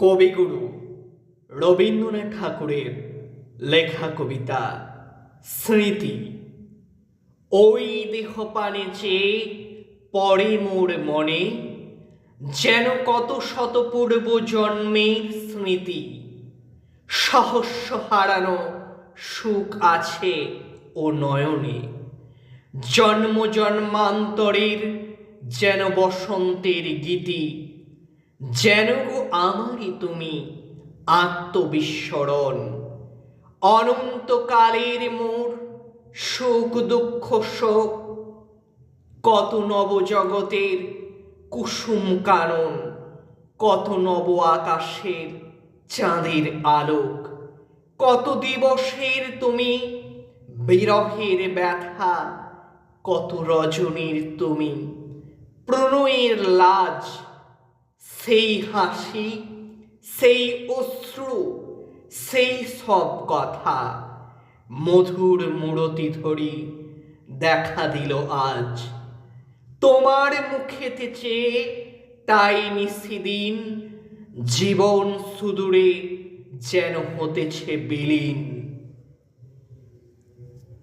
কবিগুরু রবীন্দ্রনাথ ঠাকুরের লেখা কবিতা, স্মৃতি। ওই দেহ পানে চেয়ে পরে মোর মনে, যেন কত শত পূর্ব জন্মের স্মৃতি। সহস্য হারানো সুখ আছে ও নয়নে, জন্ম জন্মান্তরের যেন বসন্তের গীতি। যেন গো আমারই তুমি আত্মবিস্মরণ। অনন্তকালের মোর সুখ দুঃখ শোক, কত নবজগতের কুসুম কারণ কত নব আকাশের চাঁদের আলোক, কত দিবসের তুমি বিরহের ব্যথা, কত রজনীর তুমি প্রণয়ের লাজ সেই হাসি, সেই অশ্রু, সেই সব কথা মধুর মূরতি ধরি দেখা দিল আজ। তোমার মুখেতে চেয়ে তাই নিশিদিন জীবন সুদূরে যেন হতেছে বিলীন।